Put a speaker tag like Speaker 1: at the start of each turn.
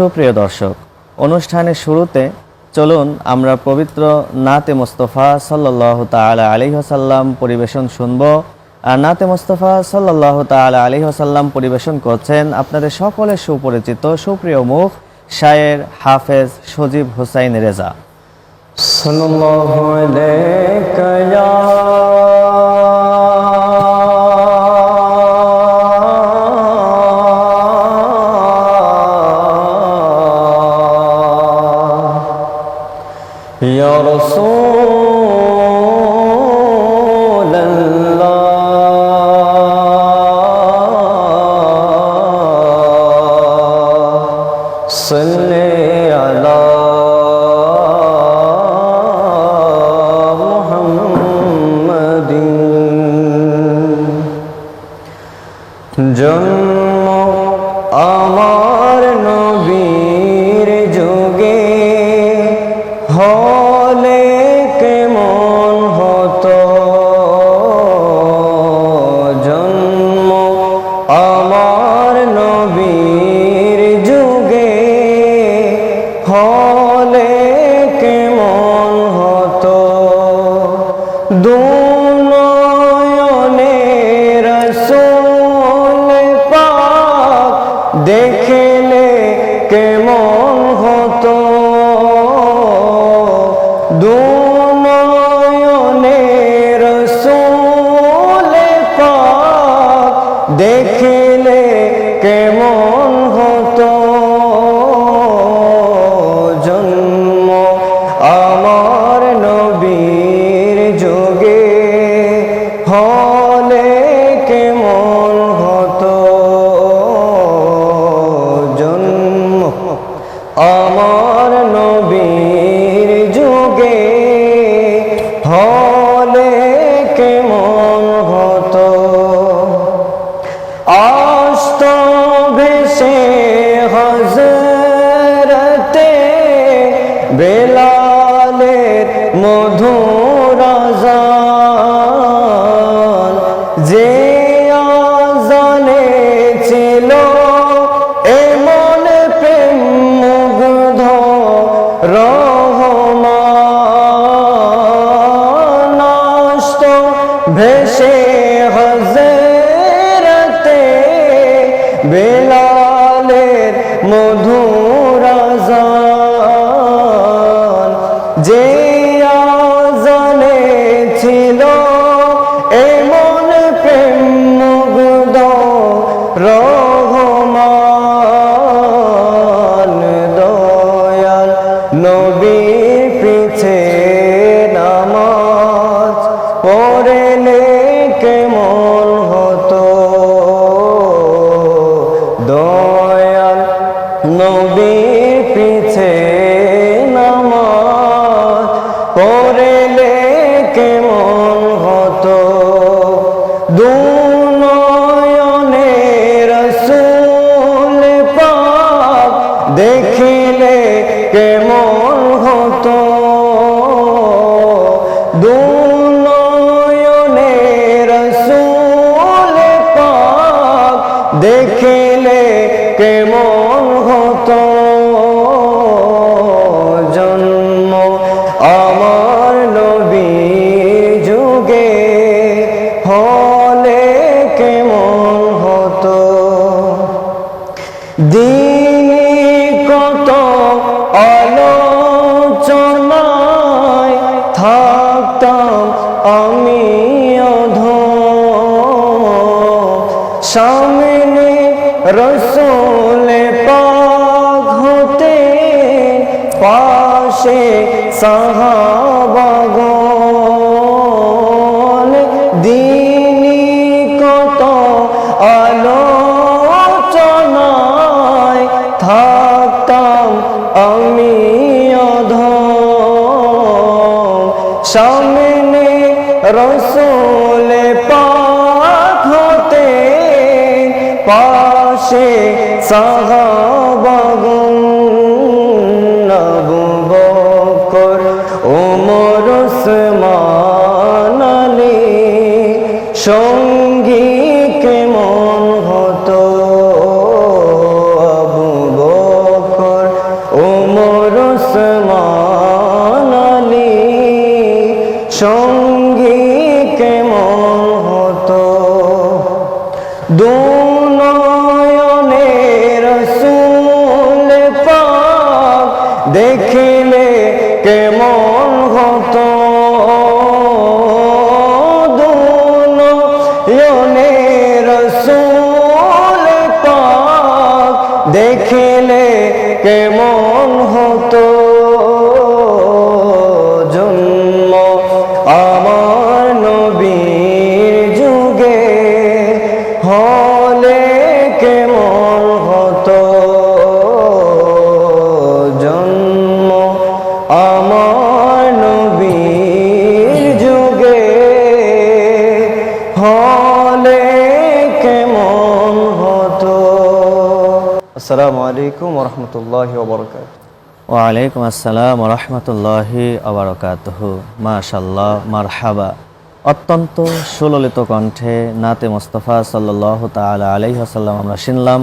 Speaker 1: সুপ্রিয় দর্শক, অনুষ্ঠানের শুরুতে চলুন আমরা পবিত্র নাতে মোস্তফা সাল্লাহ তালা আলিহাসাল্লাম পরিবেশন শুনব। আর নাতে মোস্তফা সাল্লাহ তালা আলিহাসাল্লাম পরিবেশন করছেন আপনাদের সকলের সুপরিচিত সুপ্রিয় মুখ, শায়ের হাফেজ সজীব হুসাইন রেজা।
Speaker 2: সাল্লাহ يا رسول দুনয়নে রসুল পাক দেখলে কেমন হতো? দুনয়নে রহমান আস্ত ভেসে হজরতে বেলালের মধুরাজান যে আজানে ছিল এমন দেখিলে কেমন হতো? দুনয়নে রসুল পাক দেখিলে কেমন হতো? জন্ম আমার নবী যুগে হলে থাকতাম আমি অধ। সামনে রসলে পাক হতে পাশে সাহাবাগন রসোলে পাক হতে পাশে সাহাবাগন আবু বকর ওমর ওসমান আলী সঙ্গী কেমন দেখিলে কেমন হতো? দুনো ইয়নে রসুল পাক দেখিলে কেমন হতো? আসসালামু আলাইকুম রহমতুল্লাহ ওবরকাত
Speaker 1: ওয়ালাইকুম আসসালাম রহমতুল্লাহি আবরকাতহ মাশাল্লাহ মারহাবা। অত্যন্ত সুললিত কণ্ঠে নাতে মোস্তফা সাল্লাহ তালা আলাইহাসাল্লাম আমরা শুনলাম